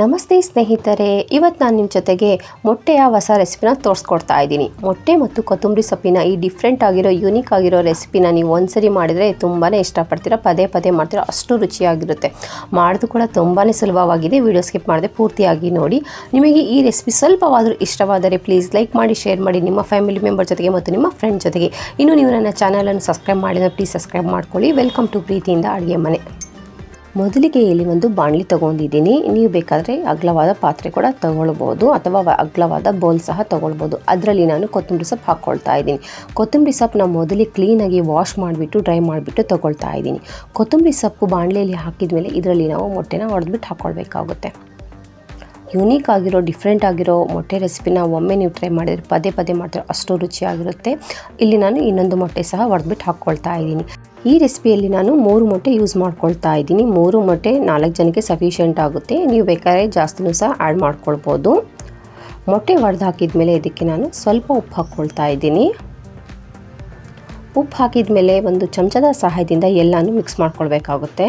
ನಮಸ್ತೆ ಸ್ನೇಹಿತರೆ ಇವತ್ತು ನಾನು ನಿಮ್ಮ ಜೊತೆಗೆ ಮೊಟ್ಟೆಯ ಹೊಸ ರೆಸಿಪಿನ ತೋರಿಸ್ಕೊಡ್ತಾ ಇದ್ದೀನಿ. ಮೊಟ್ಟೆ ಮತ್ತು ಕೊತ್ತಂಬರಿ ಸೊಪ್ಪಿನ ಈ ಡಿಫ್ರೆಂಟ್ ಆಗಿರೋ ಯೂನಿಕ್ ಆಗಿರೋ ರೆಸಿಪಿನ ನೀವು ಒಂದ್ಸರಿ ಮಾಡಿದರೆ ತುಂಬಾ ಇಷ್ಟಪಡ್ತೀರ, ಪದೇ ಪದೇ ಮಾಡ್ತೀರಾ, ಅಷ್ಟು ರುಚಿಯಾಗಿರುತ್ತೆ. ಮಾಡೋದು ಕೂಡ ತುಂಬಾ ಸುಲಭವಾಗಿದೆ ವಿಡಿಯೋ ಸ್ಕಿಪ್ ಮಾಡದೆ ಪೂರ್ತಿಯಾಗಿ ನೋಡಿ. ನಿಮಗೆ ಈ ರೆಸಿಪಿ ಸ್ವಲ್ಪವಾದರೂ ಇಷ್ಟವಾದರೆ ಪ್ಲೀಸ್ ಲೈಕ್ ಮಾಡಿ ಶೇರ್ ಮಾಡಿ ನಿಮ್ಮ ಫ್ಯಾಮಿಲಿ ಮೆಂಬರ್ ಜೊತೆಗೆ ಮತ್ತು ನಿಮ್ಮ ಫ್ರೆಂಡ್ ಜೊತೆಗೆ. ಇನ್ನು ನೀವು ನನ್ನ ಚಾನಲನ್ನು ಸಬ್ಸ್ಕ್ರೈಬ್ ಮಾಡಿದರೆ ಪ್ಲೀಸ್ ಸಬ್ಸ್ಕ್ರೈಬ್ ಮಾಡ್ಕೊಳ್ಳಿ. ವೆಲ್ಕಮ್ ಟು ಪ್ರೀತಿಯಿಂದ ಅಡುಗೆ ಮನೆ. ಮೊದಲಿಗೆ ಇಲ್ಲಿ ಒಂದು ಬಾಣಲಿ ತೊಗೊಂಡಿದ್ದೀನಿ. ನೀವು ಬೇಕಾದರೆ ಅಗ್ಲವಾದ ಪಾತ್ರೆ ಕೂಡ ತಗೊಳ್ಬೋದು ಅಥವಾ ಅಗ್ಲವಾದ ಬೌಲ್ ಸಹ ತಗೊಳ್ಬೋದು. ಅದರಲ್ಲಿ ನಾನು ಕೊತ್ತಂಬರಿ ಸೊಪ್ಪು ಹಾಕ್ಕೊಳ್ತಾ ಇದ್ದೀನಿ. ಕೊತ್ತಂಬರಿ ಸೊಪ್ಪನ್ನ ಮೊದಲಿಗೆ ಕ್ಲೀನಾಗಿ ವಾಶ್ ಮಾಡಿಬಿಟ್ಟು ಡ್ರೈ ಮಾಡಿಬಿಟ್ಟು ತಗೊಳ್ತಾ ಇದ್ದೀನಿ. ಕೊತ್ತಂಬರಿ ಸೊಪ್ಪು ಬಾಣಲೆಯಲ್ಲಿ ಹಾಕಿದ ಮೇಲೆ ಇದರಲ್ಲಿ ನಾವು ಮೊಟ್ಟೆನ ಹೊಡೆದ್ಬಿಟ್ಟು ಹಾಕ್ಕೊಳ್ಬೇಕಾಗುತ್ತೆ. ಯುನೀಕ್ ಆಗಿರೋ ಡಿಫ್ರೆಂಟ್ ಆಗಿರೋ ಮೊಟ್ಟೆ ರೆಸಿಪಿನ ಒಮ್ಮೆ ನೀವು ಟ್ರೈ ಮಾಡಿದರೆ ಪದೇ ಪದೇ ಮಾಡಿದ್ರೆ ಅಷ್ಟು ರುಚಿಯಾಗಿರುತ್ತೆ. ಇಲ್ಲಿ ನಾನು ಇನ್ನೊಂದು ಮೊಟ್ಟೆ ಸಹ ಹೊಡೆದ್ಬಿಟ್ಟು ಹಾಕ್ಕೊಳ್ತಾ ಇದ್ದೀನಿ. ಈ ರೆಸಿಪಿಯಲ್ಲಿ ನಾನು ಮೂರು ಮೊಟ್ಟೆ ಯೂಸ್ ಮಾಡ್ಕೊಳ್ತಾ ಇದ್ದೀನಿ. ಮೂರು ಮೊಟ್ಟೆ ನಾಲ್ಕು ಜನಕ್ಕೆ ಸಫಿಷಿಯೆಂಟ್ ಆಗುತ್ತೆ. ನೀವು ಬೇಕಾದ್ರೆ ಜಾಸ್ತಿನೂ ಸಹ ಆ್ಯಡ್ ಮಾಡ್ಕೊಳ್ಬೋದು. ಮೊಟ್ಟೆ ಒಡೆದು ಹಾಕಿದ ಮೇಲೆ ಇದಕ್ಕೆ ನಾನು ಸ್ವಲ್ಪ ಉಪ್ಪು ಹಾಕ್ಕೊಳ್ತಾ ಇದ್ದೀನಿ. ಉಪ್ಪು ಹಾಕಿದ ಮೇಲೆ ಒಂದು ಚಮಚದ ಸಹಾಯದಿಂದ ಎಲ್ಲನೂ ಮಿಕ್ಸ್ ಮಾಡ್ಕೊಳ್ಬೇಕಾಗುತ್ತೆ.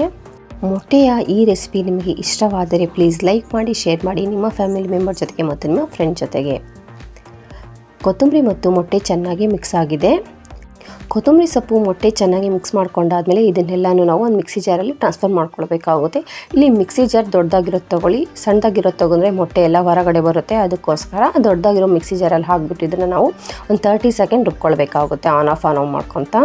ಮೊಟ್ಟೆಯ ಈ ರೆಸಿಪಿ ನಿಮಗೆ ಇಷ್ಟವಾದರೆ ಪ್ಲೀಸ್ ಲೈಕ್ ಮಾಡಿ ಶೇರ್ ಮಾಡಿ ನಿಮ್ಮ ಫ್ಯಾಮಿಲಿ ಮೆಂಬರ್ ಜೊತೆಗೆ ಮತ್ತು ನಿಮ್ಮ ಫ್ರೆಂಡ್ ಜೊತೆಗೆ. ಕೊತ್ತಂಬರಿ ಮತ್ತು ಮೊಟ್ಟೆ ಚೆನ್ನಾಗಿ ಮಿಕ್ಸ್ ಆಗಿದೆ. ಕೊತ್ತಂಬರಿ ಸೊಪ್ಪು ಮೊಟ್ಟೆ ಚೆನ್ನಾಗಿ ಮಿಕ್ಸ್ ಮಾಡ್ಕೊಂಡಾದ್ಮೇಲೆ ಇದನ್ನೆಲ್ಲನೂ ನಾವು ಒಂದು ಮಿಕ್ಸಿ ಜಾರಲ್ಲಿ ಟ್ರಾನ್ಸ್ಫರ್ ಮಾಡ್ಕೊಳ್ಬೇಕಾಗುತ್ತೆ. ಇಲ್ಲಿ ಮಿಕ್ಸಿ ಜಾರ್ ದೊಡ್ಡದಾಗಿರೋದು ತೊಗೊಳ್ಳಿ, ಸಣ್ಣದಾಗಿರೋದು ತೊಗೊಂಡ್ರೆ ಮೊಟ್ಟೆ ಎಲ್ಲ ಹೊರಗಡೆ ಬರುತ್ತೆ. ಅದಕ್ಕೋಸ್ಕರ ದೊಡ್ಡದಾಗಿರೋ ಮಿಕ್ಸಿ ಜಾರಲ್ಲಿ ಹಾಕ್ಬಿಟ್ಟು ಇದನ್ನು ನಾವು ಒಂದು ತರ್ಟಿ ಸೆಕೆಂಡ್ ರುಬ್ಕೊಳ್ಬೇಕಾಗುತ್ತೆ ಆನ್ ಆಫ್ ಆನ್ ಆಫ್ ಮಾಡ್ಕೊತ.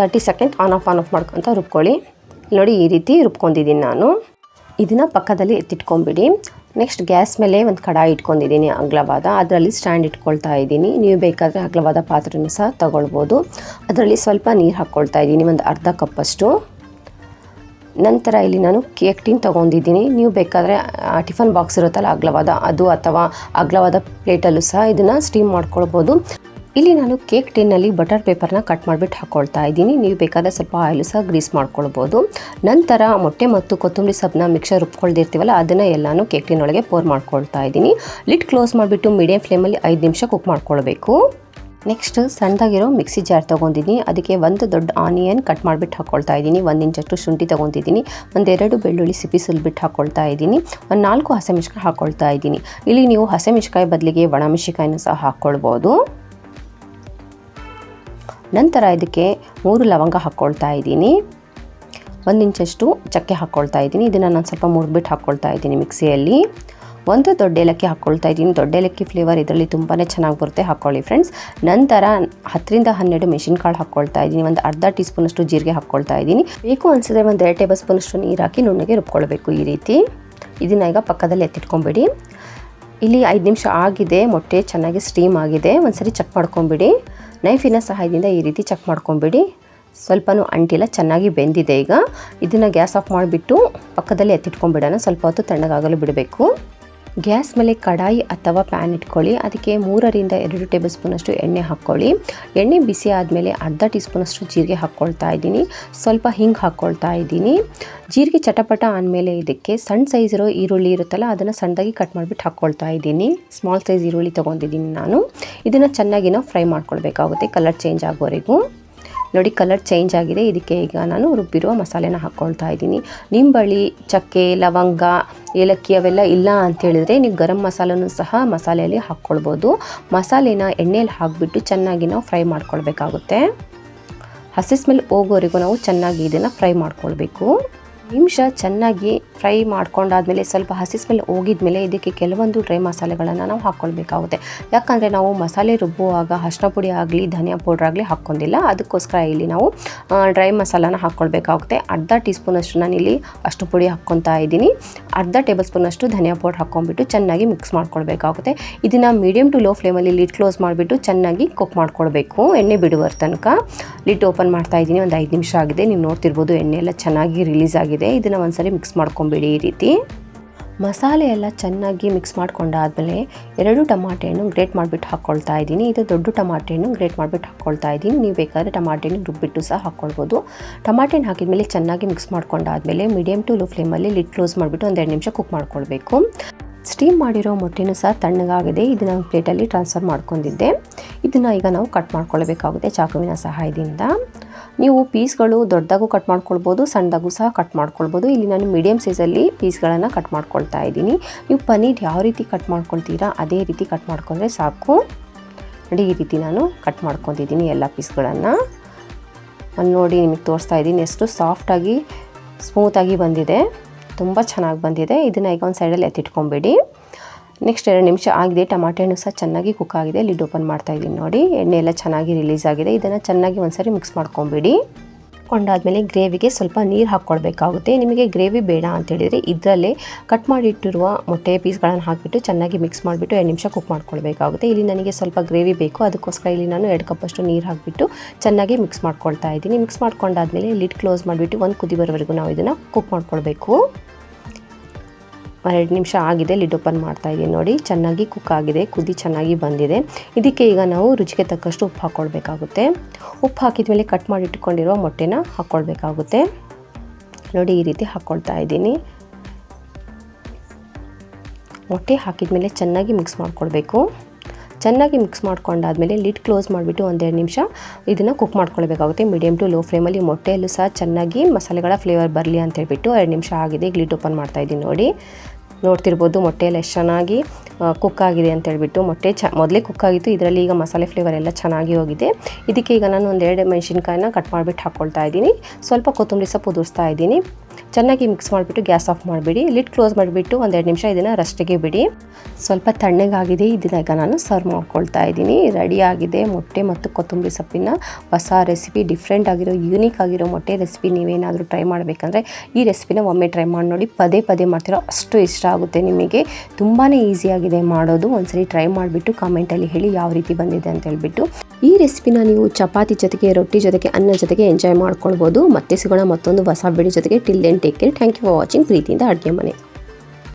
Thirty second on off on off ಮಾಡ್ಕೊತ ರುಬ್ಕೊಳ್ಳಿ. ನೋಡಿ ಈ ರೀತಿ ರುಬ್ಕೊಂಡಿದ್ದೀನಿ ನಾನು. ಇದನ್ನು ಪಕ್ಕದಲ್ಲಿ ಎತ್ತಿಟ್ಕೊಂಬಿಡಿ. ನೆಕ್ಸ್ಟ್ ಗ್ಯಾಸ್ ಮೇಲೆ ಒಂದು ಕಡಾಯಿ ಇಟ್ಕೊಂಡಿದ್ದೀನಿ, ಅಗಲವಾದ. ಅದರಲ್ಲಿ ಸ್ಟ್ಯಾಂಡ್ ಇಟ್ಕೊಳ್ತಾ ಇದ್ದೀನಿ. ನೀವು ಬೇಕಾದರೆ ಅಗಲವಾದ ಪಾತ್ರೆನೂ ಸಹ ತಗೊಳ್ಬೋದು. ಅದರಲ್ಲಿ ಸ್ವಲ್ಪ ನೀರು ಹಾಕ್ಕೊಳ್ತಾ ಇದ್ದೀನಿ, ಒಂದು ಅರ್ಧ ಕಪ್ಪಷ್ಟು. ನಂತರ ಇಲ್ಲಿ ನಾನು ಕೇಕ್ ಟಿನ್ ತೊಗೊಂಡಿದ್ದೀನಿ. ನೀವು ಬೇಕಾದರೆ ಟಿಫನ್ ಬಾಕ್ಸ್ ಇರುತ್ತಲ್ಲ ಅಗ್ಲವಾದ, ಅದು ಅಥವಾ ಅಗಲವಾದ ಪ್ಲೇಟಲ್ಲೂ ಸಹ ಇದನ್ನು ಸ್ಟೀಮ್ ಮಾಡ್ಕೊಳ್ಬೋದು. ಇಲ್ಲಿ ನಾನು ಕೇಕ್ ಟಿನ್ನಲ್ಲಿ ಬಟರ್ ಪೇಪರ್ನ ಕಟ್ ಮಾಡಿಬಿಟ್ಟು ಹಾಕ್ಕೊಳ್ತಾ ಇದ್ದೀನಿ. ನೀವು ಬೇಕಾದರೆ ಸ್ವಲ್ಪ ಆಯಿಲು ಸಹ ಗ್ರೀಸ್ ಮಾಡ್ಕೊಳ್ಬೋದು. ನಂತರ ಮೊಟ್ಟೆ ಮತ್ತು ಕೊತ್ತಂಬರಿ ಸೊಪ್ಪನ್ನ ಮಿಕ್ಸರ್ ರುಬ್ಕೊಳ್ದಿರ್ತೀವಲ್ಲ, ಅದನ್ನು ಎಲ್ಲನೂ ಕೇಕ್ ಟಿನ್ ಒಳಗೆ ಪೋರ್ ಮಾಡ್ಕೊಳ್ತಾ ಇದ್ದೀನಿ. ಲಿಟ್ ಕ್ಲೋಸ್ ಮಾಡಿಬಿಟ್ಟು ಮೀಡಿಯಂ ಫ್ಲೇಮಲ್ಲಿ ಐದು ನಿಮಿಷ ಕುಕ್ ಮಾಡ್ಕೊಳ್ಬೇಕು. ನೆಕ್ಸ್ಟ್ ಸಣ್ಣದಾಗಿರೋ ಮಿಕ್ಸಿ ಜಾರ್ ತೊಗೊಂಡಿದ್ದೀನಿ. ಅದಕ್ಕೆ ಒಂದು ದೊಡ್ಡ ಆನಿಯನ್ ಕಟ್ ಮಾಡಿಬಿಟ್ಟು ಹಾಕ್ಕೊಳ್ತಾ ಇದ್ದೀನಿ. ಒಂದು ಇಂಚಷ್ಟು ಶುಂಠಿ ತೊಗೊತಿದ್ದೀನಿ ಒಂದೆರಡು ಬೆಳ್ಳುಳ್ಳಿ ಸಿಪ್ಪಿ ಸುಲ್ಬಿಟ್ಟು ಹಾಕ್ಕೊಳ್ತಾ ಇದ್ದೀನಿ. ಒಂದು ನಾಲ್ಕು ಹಸಿಮೆಣ್ಸಿಕಾಯಿ ಹಾಕ್ಕೊಳ್ತಾ ಇದ್ದೀನಿ. ಇಲ್ಲಿ ನೀವು ಹಸಿಮೆಣ್ಸಿಕಾಯಿ ಬದಲಿಗೆ ಒಣಮೆಣ್ಸಿಕಾಯಿನೂ ಸಹ ಹಾಕ್ಕೊಳ್ಬೋದು ನಂತರ ಇದಕ್ಕೆ ಮೂರು ಲವಂಗ ಹಾಕ್ಕೊಳ್ತಾ ಇದ್ದೀನಿ. ಒಂದು ಇಂಚಷ್ಟು ಚಕ್ಕೆ ಹಾಕ್ಕೊಳ್ತಾ ಇದ್ದೀನಿ. ಇದನ್ನು ನಾನು ಸ್ವಲ್ಪ ಮುರಿದ್ಬಿಟ್ಟು ಹಾಕ್ಕೊಳ್ತಾ ಇದ್ದೀನಿ ಮಿಕ್ಸಿಯಲ್ಲಿ. ಒಂದು ದೊಡ್ಡ ಏಲಕ್ಕಿ ಹಾಕ್ಕೊಳ್ತಾ ಇದ್ದೀನಿ. ದೊಡ್ಡ ಏಲಕ್ಕಿ ಫ್ಲೇವರ್ ಇದರಲ್ಲಿ ತುಂಬಾ ಚೆನ್ನಾಗಿ ಬರುತ್ತೆ ಹಾಕ್ಕೊಳ್ಳಿ ಫ್ರೆಂಡ್ಸ್ ನಂತರ ಹತ್ತರಿಂದ ಹನ್ನೆರಡು ಮೆಣಸಿನ್ಕಾಳು ಹಾಕ್ಕೊಳ್ತಾ ಇದ್ದೀನಿ. ಒಂದು ಅರ್ಧ ಟೀ ಸ್ಪೂನಷ್ಟು ಜೀರಿಗೆ ಹಾಕ್ಕೊಳ್ತಾ ಇದ್ದೀನಿ. ಬೇಕು ಅನಿಸಿದ್ರೆ ಒಂದು ಎರಡು ಟೇಬಲ್ ಸ್ಪೂನಷ್ಟು ನೀರು ಹಾಕಿ ನುಣ್ಣಗೆ ರುಬ್ಕೊಳ್ಬೇಕು ಈ ರೀತಿ. ಇದನ್ನು ಈಗ ಪಕ್ಕದಲ್ಲಿ ಎತ್ತಿಟ್ಕೊಂಬಿಡಿ. ಇಲ್ಲಿ ಐದು ನಿಮಿಷ ಆಗಿದೆ. ಮೊಟ್ಟೆ ಚೆನ್ನಾಗಿ ಸ್ಟೀಮ್ ಆಗಿದೆ. ಒಂದು ಸರಿ ಚೆಕ್ ಮಾಡ್ಕೊಂಬಿಡಿ. ನೈಫಿನ ಸಹಾಯದಿಂದ ಈ ರೀತಿ ಚೆಕ್ ಮಾಡ್ಕೊಂಬಿಡಿ. ಸ್ವಲ್ಪನೂ ಅಂಟಿಲ್ಲ, ಚೆನ್ನಾಗಿ ಬೆಂದಿದೆ ಈಗ. ಇದನ್ನು ಗ್ಯಾಸ್ ಆಫ್ ಮಾಡಿಬಿಟ್ಟು ಪಕ್ಕದಲ್ಲಿ ಎತ್ತಿಟ್ಕೊಂಬಿಡೋಣ. ಸ್ವಲ್ಪ ಹೊತ್ತು ತಣ್ಣಗಾಗಲು ಬಿಡಬೇಕು. ಗ್ಯಾಸ್ ಮೇಲೆ ಕಡಾಯಿ ಅಥವಾ ಪ್ಯಾನ್ ಇಟ್ಕೊಳ್ಳಿ. ಅದಕ್ಕೆ ಮೂರರಿಂದ ಎರಡು ಟೇಬಲ್ ಸ್ಪೂನಷ್ಟು ಎಣ್ಣೆ ಹಾಕ್ಕೊಳ್ಳಿ. ಎಣ್ಣೆ ಬಿಸಿ ಆದಮೇಲೆ ಅರ್ಧ ಟೀ ಸ್ಪೂನಷ್ಟು ಜೀರಿಗೆ ಹಾಕ್ಕೊಳ್ತಾ ಇದ್ದೀನಿ. ಸ್ವಲ್ಪ ಹಿಂಗೆ ಹಾಕ್ಕೊಳ್ತಾ ಇದ್ದೀನಿ. ಜೀರಿಗೆ ಚಟಪಟ ಆದಮೇಲೆ ಇದಕ್ಕೆ ಸಣ್ಣ ಸೈಜ್ ಇರೋ ಈರುಳ್ಳಿ ಇರುತ್ತಲ್ಲ, ಅದನ್ನು ಸಣ್ಣದಾಗಿ ಕಟ್ ಮಾಡಿಬಿಟ್ಟು ಹಾಕ್ಕೊಳ್ತಾ ಇದ್ದೀನಿ. ಸ್ಮಾಲ್ ಸೈಜ್ ಈರುಳ್ಳಿ ತೊಗೊಂಡಿದ್ದೀನಿ ನಾನು. ಇದನ್ನು ಚೆನ್ನಾಗಿ ನಾವು ಫ್ರೈ ಮಾಡ್ಕೊಳ್ಬೇಕಾಗುತ್ತೆ. ಕಲರ್ ಚೇಂಜ್ ಆಗೋವರೆಗೂ. ನೋಡಿ ಕಲರ್ ಚೇಂಜ್ ಆಗಿದೆ. ಇದಕ್ಕೆ ಈಗ ನಾನು ರುಬ್ಬಿರುವ ಮಸಾಲೆನ ಹಾಕ್ಕೊಳ್ತಾ ಇದ್ದೀನಿ. ನಿಂಬಳಿ ಚಕ್ಕೆ, ಲವಂಗ, ಏಲಕ್ಕಿ ಅವೆಲ್ಲ ಇಲ್ಲ ಅಂತೇಳಿದರೆ ನೀವು ಗರಂ ಮಸಾಲನೂ ಸಹ ಮಸಾಲೆಯಲ್ಲಿ ಹಾಕ್ಕೊಳ್ಬೋದು ಮಸಾಲೆನ ಎಣ್ಣೆಯಲ್ಲಿ ಹಾಕಿಬಿಟ್ಟು ಚೆನ್ನಾಗಿ ನಾವು ಫ್ರೈ ಮಾಡ್ಕೊಳ್ಬೇಕಾಗುತ್ತೆ. ಹಸಿ ಸ್ಮೆಲ್ ಹೋಗೋವರೆಗೂ ನಾವು ಚೆನ್ನಾಗಿ ಇದನ್ನು ಫ್ರೈ ಮಾಡ್ಕೊಳ್ಬೇಕು. ನಿಮಿಷ ಚೆನ್ನಾಗಿ ಫ್ರೈ ಮಾಡ್ಕೊಂಡಾದ್ಮೇಲೆ ಸ್ವಲ್ಪ ಹಸಿ ಸ್ಮೆಲ್ ಹೋಗಿದ್ಮೇಲೆ ಇದಕ್ಕೆ ಕೆಲವೊಂದು ಡ್ರೈ ಮಸಾಲೆಗಳನ್ನು ನಾವು ಹಾಕ್ಕೊಳ್ಬೇಕಾಗುತ್ತೆ. ಯಾಕಂದರೆ ನಾವು ಮಸಾಲೆ ರುಬ್ಬುವಾಗ ಅರ್ಶಿನ ಪುಡಿ ಆಗಲಿ, ಧನಿಯಾ ಪೌಡ್ರ್ ಆಗಲಿ ಹಾಕ್ಕೊಂಡಿಲ್ಲ. ಅದಕ್ಕೋಸ್ಕರ ಇಲ್ಲಿ ನಾವು ಡ್ರೈ ಮಸಾಲಾನ ಹಾಕ್ಕೊಳ್ಬೇಕಾಗುತ್ತೆ. ಅರ್ಧ ಟೀ ಸ್ಪೂನಷ್ಟು ನಾನು ಇಲ್ಲಿ ಅಷ್ಟು ಪುಡಿ ಹಾಕ್ಕೊತಾ ಇದ್ದೀನಿ. ಅರ್ಧ ಟೇಬಲ್ ಸ್ಪೂನಷ್ಟು ಧನಿಯಾ ಪೌಡ್ರ್ ಹಾಕ್ಕೊಂಡ್ಬಿಟ್ಟು ಚೆನ್ನಾಗಿ ಮಿಕ್ಸ್ ಮಾಡ್ಕೊಳ್ಬೇಕಾಗುತ್ತೆ. ಇದನ್ನು ಮೀಡಿಯಮ್ ಟು ಲೋ ಫ್ಲೇಮಲ್ಲಿ ಲಿಡ್ ಕ್ಲೋಸ್ ಮಾಡಿಬಿಟ್ಟು ಚೆನ್ನಾಗಿ ಕುಕ್ ಮಾಡ್ಕೊಳ್ಬೇಕು. ಎಣ್ಣೆ ಬಿಡುವರ ತನಕ. ಲಿಡ್ ಓಪನ್ ಮಾಡ್ತಾ ಇದ್ದೀನಿ. ಒಂದು ಐದು ನಿಮಿಷ ಆಗಿದೆ. ನೀವು ನೋಡ್ತಿರ್ಬೋದು ಎಣ್ಣೆ ಎಲ್ಲ ಚೆನ್ನಾಗಿ ರಿಲೀಸ್ ಆಗಿದೆ. ಇದನ್ನು ಒಂದ್ಸರಿ ಮಿಕ್ಸ್ ಮಾಡ್ಕೊಂಬಿಡಿ ಈ ರೀತಿ. ಮಸಾಲೆ ಎಲ್ಲ ಚೆನ್ನಾಗಿ ಮಿಕ್ಸ್ ಮಾಡ್ಕೊಂಡಾದ್ಮೇಲೆ ಎರಡು ಟಮಾಟೆ ಹಣ್ಣು ಗ್ರೇಟ್ ಮಾಡಿಬಿಟ್ಟು ಹಾಕ್ಕೊಳ್ತಾ ಇದ್ದೀನಿ. ಇದು ದೊಡ್ಡ ಟಮಾಟೆ ಹಣ್ಣು ಗ್ರೇಟ್ ಮಾಡಿಬಿಟ್ಟು ಹಾಕ್ಕೊಳ್ತಾ ಇದ್ದೀನಿ. ನೀವು ಬೇಕಾದರೆ ಟಮಾಟೆ ಹಣ್ಣು ರುಬ್ಬಿಟ್ಟು ಸಹ ಹಾಕ್ಕೊಳ್ಬೋದು ಟಮಾಟೆ ಹಣ್ಣು ಹಾಕಿದ್ಮೇಲೆ ಚೆನ್ನಾಗಿ ಮಿಕ್ಸ್ ಮಾಡ್ಕೊಂಡಾದ್ಮೇಲೆ ಮೀಡಿಯಮ್ ಟು ಲೋ ಫ್ಲೇಮಲ್ಲಿ ಲಿಡ್ ಕ್ಲೋಸ್ ಮಾಡಿಬಿಟ್ಟು ಒಂದೆರಡು ನಿಮಿಷ ಕುಕ್ ಮಾಡ್ಕೊಳ್ಬೇಕು. ಸ್ಟೀಮ್ ಮಾಡಿರೋ ಮೊಟ್ಟೆನೂ ಸಹ ತಣ್ಣಗಾಗಿದೆ. ಇದನ್ನು ಪ್ಲೇಟಲ್ಲಿ ಟ್ರಾನ್ಸ್ಫರ್ ಮಾಡ್ಕೊಂಡಿದ್ದೆ. ಇದನ್ನು ಈಗ ನಾವು ಕಟ್ ಮಾಡ್ಕೊಳ್ಬೇಕಾಗುತ್ತೆ ಚಾಕುವಿನ ಸಹಾಯದಿಂದ. ನೀವು ಪೀಸ್ಗಳು ದೊಡ್ಡದಾಗೂ ಕಟ್ ಮಾಡ್ಕೊಳ್ಬೋದು, ಸಣ್ಣದಾಗೂ ಸಹ ಕಟ್ ಮಾಡ್ಕೊಳ್ಬೋದು. ಇಲ್ಲಿ ನಾನು ಮೀಡಿಯಮ್ ಸೈಜಲ್ಲಿ ಪೀಸ್ಗಳನ್ನು ಕಟ್ ಮಾಡ್ಕೊಳ್ತಾ ಇದ್ದೀನಿ. ನೀವು ಪನ್ನೀರ್ ಯಾವ ರೀತಿ ಕಟ್ ಮಾಡ್ಕೊಳ್ತೀರಾ, ಅದೇ ರೀತಿ ಕಟ್ ಮಾಡ್ಕೊಂಡ್ರೆ ಸಾಕು. ನೋಡಿ ಈ ರೀತಿ ನಾನು ಕಟ್ ಮಾಡ್ಕೊತಿದ್ದೀನಿ ಎಲ್ಲ ಪೀಸ್ಗಳನ್ನು. ನಾನು ನೋಡಿ ನಿಮಗೆ ತೋರಿಸ್ತಾ ಇದ್ದೀನಿ, ಎಷ್ಟು ಸಾಫ್ಟಾಗಿ ಸ್ಮೂತಾಗಿ ಬಂದಿದೆ. ತುಂಬ ಚೆನ್ನಾಗಿ ಬಂದಿದೆ. ಇದನ್ನು ಈಗ ಒಂದು ಸೈಡಲ್ಲಿ ಎತ್ತಿಟ್ಕೊಂಬಿಡಿ. ನೆಕ್ಸ್ಟ್ ಎರಡು ನಿಮಿಷ ಆಗಿದೆ. ಟಮಾಟೆ ಹಣ್ಣು ಸಹ ಚೆನ್ನಾಗಿ ಕುಕ್ ಆಗಿದೆ. ಲಿಡ್ ಓಪನ್ ಮಾಡ್ತಾ ಇದ್ದೀನಿ ನೋಡಿ. ಎಣ್ಣೆ ಎಲ್ಲ ಚೆನ್ನಾಗಿ ರಿಲೀಸ್ ಆಗಿದೆ. ಇದನ್ನು ಚೆನ್ನಾಗಿ ಒಂದ್ಸರಿ ಮಿಕ್ಸ್ ಮಾಡ್ಕೊಂಬಿಡಿ. ಕೊಂಡಾದಮೇಲೆ ಗ್ರೇವಿಗೆ ಸ್ವಲ್ಪ ನೀರು ಹಾಕ್ಕೊಳ್ಬೇಕಾಗುತ್ತೆ ನಿಮಗೆ ಗ್ರೇವಿ ಬೇಡ ಅಂತೇಳಿದರೆ ಇದರಲ್ಲೇ ಕಟ್ ಮಾಡಿಟ್ಟಿರುವ ಮೊಟ್ಟೆ ಪೀಸ್ಗಳನ್ನು ಹಾಕಿಬಿಟ್ಟು ಚೆನ್ನಾಗಿ ಮಿಕ್ಸ್ ಮಾಡಿಬಿಟ್ಟು ಎರಡು ನಿಮಿಷ ಕುಕ್ ಮಾಡ್ಕೊಳ್ಬೇಕಾಗುತ್ತೆ. ಇಲ್ಲಿ ನನಗೆ ಸ್ವಲ್ಪ ಗ್ರೇವಿ ಬೇಕು. ಅದಕ್ಕೋಸ್ಕರ ಇಲ್ಲಿ ನಾನು ಎರಡು ಕಪ್ಪಷ್ಟು ನೀರು ಹಾಕಿಬಿಟ್ಟು ಚೆನ್ನಾಗಿ ಮಿಕ್ಸ್ ಮಾಡ್ಕೊಳ್ತಾ ಇದ್ದೀನಿ. ಮಿಕ್ಸ್ ಮಾಡ್ಕೊಂಡಾದಮೇಲೆ ಲಿಡ್ ಕ್ಲೋಸ್ ಮಾಡಿಬಿಟ್ಟು ಒಂದು ಕುದಿ ಬರೋವರೆಗೂ ನಾವು ಇದನ್ನು ಕುಕ್ ಮಾಡ್ಕೊಳ್ಬೇಕು. ಎರಡು ನಿಮಿಷ ಆಗಿದೆ ಲಿಡ್ ಓಪನ್ ಮಾಡ್ತಾ ಇದ್ದೀನಿ ನೋಡಿ. ಚೆನ್ನಾಗಿ ಕುಕ್ ಆಗಿದೆ, ಕುದಿ ಚೆನ್ನಾಗಿ ಬಂದಿದೆ. ಇದಕ್ಕೆ ಈಗ ನಾವು ರುಚಿಗೆ ತಕ್ಕಷ್ಟು ಉಪ್ಪು ಹಾಕ್ಕೊಳ್ಬೇಕಾಗುತ್ತೆ ಉಪ್ಪು ಹಾಕಿದ ಮೇಲೆ ಕಟ್ ಮಾಡಿ ಇಟ್ಕೊಂಡಿರೋ ಮೊಟ್ಟೆನ ಹಾಕ್ಕೊಳ್ಬೇಕಾಗುತ್ತೆ ನೋಡಿ, ಈ ರೀತಿ ಹಾಕ್ಕೊಳ್ತಾ ಇದ್ದೀನಿ ಮೊಟ್ಟೆ ಹಾಕಿದ ಮೇಲೆ ಚೆನ್ನಾಗಿ ಮಿಕ್ಸ್ ಮಾಡ್ಕೊಳ್ಬೇಕು. ಚೆನ್ನಾಗಿ ಮಿಕ್ಸ್ ಮಾಡ್ಕೊಂಡಾದಮೇಲೆ ಲಿಡ್ ಕ್ಲೋಸ್ ಮಾಡಿಬಿಟ್ಟು ಒಂದೆರಡು ನಿಮಿಷ ಇದನ್ನು ಕುಕ್ ಮಾಡ್ಕೊಳ್ಬೇಕಾಗುತ್ತೆ. ಮೀಡಿಯಮ್ ಟು ಲೋ ಫ್ಲೇಮಲ್ಲಿ ಮೊಟ್ಟೆಯಲ್ಲೂ ಸಹ ಚೆನ್ನಾಗಿ ಮಸಾಲೆಗಳ ಫ್ಲೇವರ್ ಬರಲಿ ಅಂತ ಹೇಳ್ಬಿಟ್ಟು ಎರಡು ನಿಮಿಷ ಆಗಿದೆ, ಈಗ ಲಿಡ್ ಓಪನ್ ಮಾಡ್ತಾಯಿದ್ದೀನಿ ನೋಡಿ. ನೋಡ್ತಿರ್ಬೋದು ಮೊಟ್ಟೆಯಲ್ಲಿ ಎಷ್ಟು ಚೆನ್ನಾಗಿ ಕುಕ್ ಆಗಿದೆ ಅಂತ ಹೇಳ್ಬಿಟ್ಟು ಮೊಟ್ಟೆ ಚ, ಮೊದಲೇ ಕುಕ್ ಆಗಿತ್ತು, ಇದರಲ್ಲಿ ಈಗ ಮಸಾಲೆ ಫ್ಲೇವರ್ ಎಲ್ಲ ಚೆನ್ನಾಗಿ ಹೋಗಿದೆ. ಇದಕ್ಕೆ ಈಗ ನಾನು ಒಂದೆರಡು ಮೆಣಸಿನ್ಕಾಯಿನ ಕಟ್ ಮಾಡಿಬಿಟ್ಟು ಹಾಕ್ಕೊಳ್ತಾ ಇದ್ದೀನಿ. ಸ್ವಲ್ಪ ಕೊತ್ತಂಬರಿ ಸೊಪ್ಪು ಉದುರಿಸ್ತಾ ಇದ್ದೀನಿ. ಚೆನ್ನಾಗಿ ಮಿಕ್ಸ್ ಮಾಡಿಬಿಟ್ಟು ಗ್ಯಾಸ್ ಆಫ್ ಮಾಡಿಬಿಡಿ. ಲಿಡ್ ಕ್ಲೋಸ್ ಮಾಡಿಬಿಟ್ಟು ಒಂದೆರಡು ನಿಮಿಷ ಇದನ್ನು ರಸ್ಟಿಗೆ ಬಿಡಿ. ಸ್ವಲ್ಪ ತಣ್ಣಗಾಗಿದೆ ಇದನ್ನಾಗ ನಾನು ಸರ್ವ್ ಮಾಡ್ಕೊಳ್ತಾ ಇದ್ದೀನಿ. ರೆಡಿ ಆಗಿದೆ ಮೊಟ್ಟೆ ಮತ್ತು ಕೊತ್ತಂಬರಿ ಸೊಪ್ಪಿನ. ಹೊಸ ರೆಸಿಪಿ ಡಿಫ್ರೆಂಟ್ ಆಗಿರೋ ಯೂನಿಕ್ ಆಗಿರೋ ಮೊಟ್ಟೆ ರೆಸಿಪಿ ನೀವೇನಾದರೂ ಟ್ರೈ ಮಾಡಬೇಕಂದ್ರೆ ಈ ರೆಸಿಪಿನ ಒಮ್ಮೆ ಟ್ರೈ ಮಾಡಿ ನೋಡಿ, ಪದೇ ಪದೇ ಮಾಡ್ತಿರೋ ಅಷ್ಟು ಇಷ್ಟ ಆಗುತ್ತೆ ನಿಮಗೆ. ತುಂಬಾ ಈಸಿಯಾಗಿದೆ ಮಾಡೋದು. ಒಂದ್ಸರಿ ಟ್ರೈ ಮಾಡಿಬಿಟ್ಟು ಕಾಮೆಂಟಲ್ಲಿ ಹೇಳಿ ಯಾವ ರೀತಿ ಬಂದಿದೆ ಅಂತ ಹೇಳ್ಬಿಟ್ಟು. ಈ ರೆಸಿಪಿನ ನೀವು ಚಪಾತಿ ಜೊತೆಗೆ, ರೊಟ್ಟಿ ಜೊತೆಗೆ, ಅನ್ನ ಜೊತೆಗೆ ಎಂಜಾಯ್ ಮಾಡ್ಕೊಳ್ಬೋದು. ಮತ್ತೆ ಸಿಗೋಣ ಮತ್ತೊಂದು ಹೊಸ ಬಿಡಿ ಜೊತೆಗೆ. Till then take care thank you for watching ಪ್ರೀತಿಯಿಂದ ಅಡುಗೆ ಮನೆ